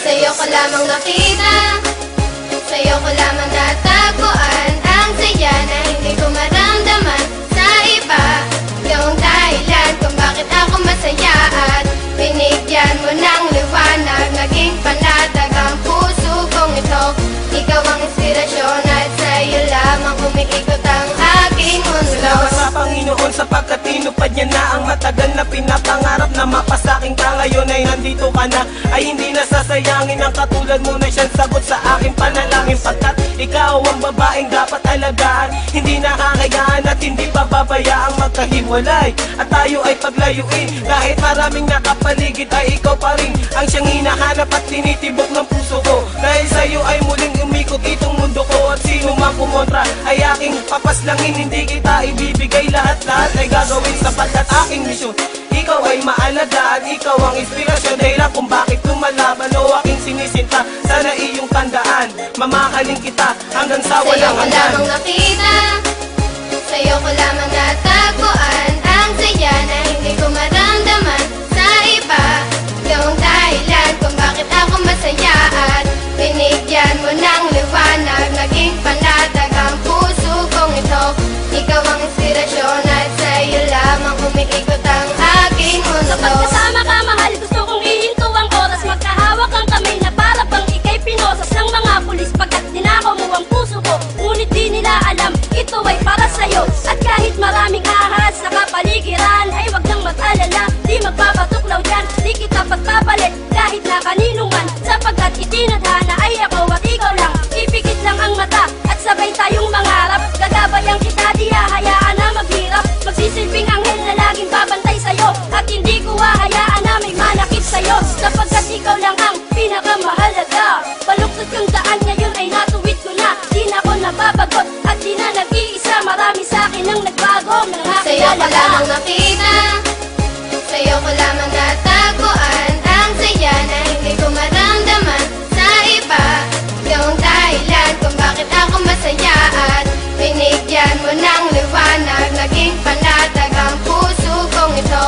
Sa'yo ko lamang nakita. Sa'yo ko lamang natagpuan tinupad niya na ang matagal na pinapangarap na mapasaking ka. Ngayon ay nandito ka na. Ay hindi nasasayangin ang katulad mo na siyang sagot sa aking panalangin. Pagkat ikaw ang babaeng dapat alagaan. Hindi nakakayaan at hindi pababayaang magkahiwalay. At tayo ay paglayuin. Kahit maraming nakapaligid ay ikaw pa rin ang siyang hinahanap at tinitibok ng puso ko. Dahil sa'yo ay kumontra ay aking papaslangin hindi kita ibibigay lahat-lahat. Ay gagawin sapagkat aking misyon. Ikaw ay maalagaan, ikaw ang inspirasyon. Dahilan kung bakit lumalaban o aking sinisinta. Sana iyong tandaan, mamahalin kita hanggang sa Sa'yo walang ko hanggan. lamang nakita. Sa'yo ko lamang kapaligiran Ay wag nang mag-alala, di magpapatuklaw dyan. Di kita pagpapalit kahit na kanino lamang nakita Sa'yo ko lamang natagpuan Ang saya na hindi ko maramdaman Sa iba. Yung dahilan kung bakit ako masaya At binigyan mo ng liwanag. Naging panatag ang puso kong ito.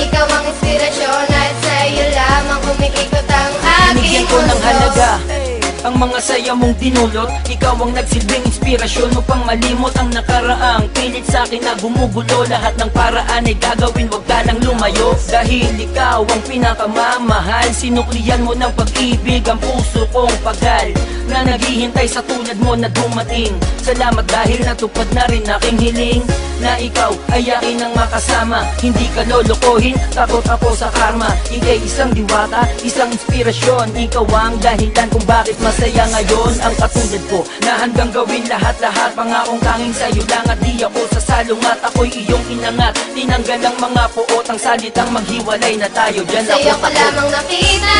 Ikaw ang inspirasyon At sa'yo lamang umiikot ang aking Binigyan ko ng mundo halaga ang mga saya mong dinulot Ikaw ang nagsilbing inspirasyon upang malimot ang nakaraang. Pilit sa akin na gumugulo Lahat ng paraan ay gagawin Huwag ka nang lumayo. Dahil ikaw ang pinakamamahal Sinuklian mo ng pag-ibig Ang puso kong pagal Na naghihintay sa tulad mo na dumating. Salamat dahil natupad na rin aking hiling Na ikaw ay akin ang makasama. Hindi ka lolokohin Takot ako sa karma. Ika'y isang diwata Isang inspirasyon. Ikaw ang dahilan kung bakit masaya ngayon Ang katulad ko Na handang gawin lahat-lahat. Pangakong tanging sa'yo lang At di ako sasalong At ako'y iyong inangat. Tinanggal ang mga puot Ang salitang maghiwalay na tayo. Diyan ako Sa'yo ko takot lamang nakita.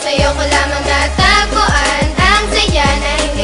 Sa'yo ko lamang natagpuan. Ang saya na hindi ko